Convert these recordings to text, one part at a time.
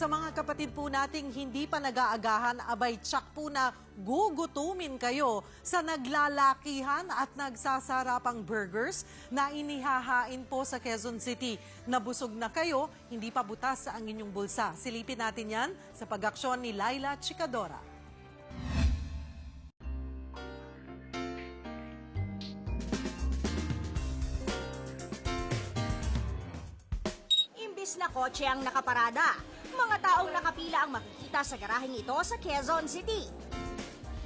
Sa mga kapatid po nating hindi pa nag-aagahan, abay tsak po na gugutumin kayo sa naglalakihan at nagsasarapang burgers na inihahain po sa Quezon City. Nabusog na kayo, hindi pa butas ang inyong bulsa. Silipin natin yan sa pag-aksyon ni Laila Chicadora. Imbis na kotse ang nakaparada, mga taong nakapila ang makikita sa garaheng ito sa Quezon City.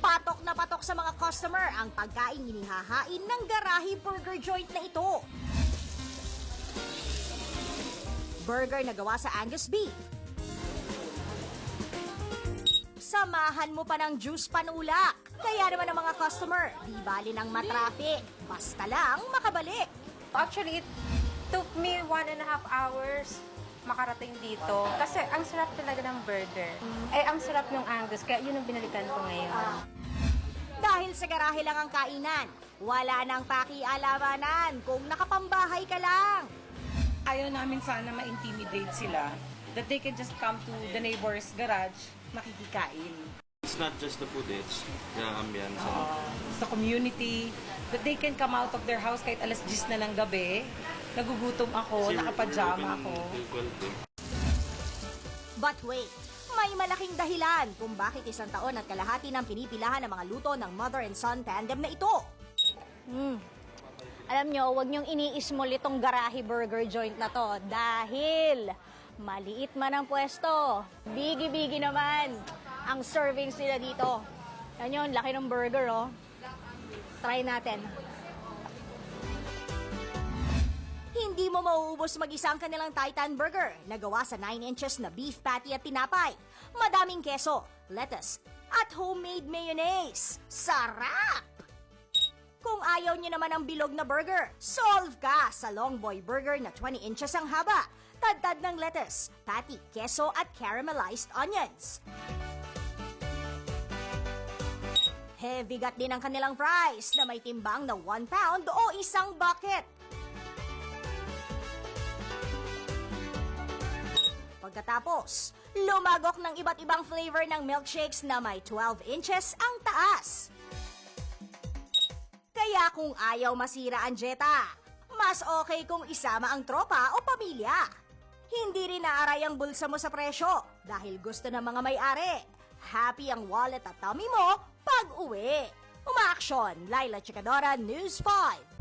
Patok na patok sa mga customer ang pagkain inihahain ng garahe burger joint na ito. Burger na gawa sa Angus beef. Samahan mo pa ng juice panulak. Kaya naman ang mga customer, di bali ng matraffic. Basta lang makabalik. Actually, it took me one and a half hours makarating dito. Kasi ang sarap talaga ng burger. Eh, ang sarap ng Angus, kaya yun ang binalikan ko ngayon. Dahil sa garahe lang ang kainan, wala nang pakialamanan kung nakapambahay ka lang. ayaw namin sana ma-intimidate sila that they can just come to the neighbor's garage, makikikain. It's not just the food, it's the ambience. Sa community, that they can come out of their house kahit alas 10 na ng gabi. Nagugutom ako, Kasi nakapajama ako. open till 12 eh. But wait, may malaking dahilan kung bakit isang taon at kalahati ng pinipilahan ng mga luto ng mother and son tandem na ito. Alam nyo, huwag nyong ini-small itong garahe burger joint na to dahil maliit man ang pwesto, bigi-bigi naman ang servings nila dito. Yan yun, laki ng burger, oh. Try natin. Hindi mo mauubos mag-isa ang kanilang Titan Burger na gawa sa 9 inches na beef patty at tinapay. Madaming keso, lettuce, at homemade mayonnaise. Sarap! Kung ayaw niyo naman ng bilog na burger, solve ka sa Long Boy Burger na 20 inches ang haba. Tadtad ng lettuce, patty, keso at caramelized onions. Heavy gut din ang kanilang fries na may timbang na 1 pound o isang bucket. Pagkatapos, lumagok ng iba't ibang flavor ng milkshakes na may 12 inches ang taas. Kaya kung ayaw masira ang jeta, mas okay kung isama ang tropa o pamilya. Hindi rin naaray ang bulsa mo sa presyo dahil gusto ng mga may-ari. Happy ang wallet at tummy mo pag uwi. Umaaksyon, Laila Chikadora, News 5.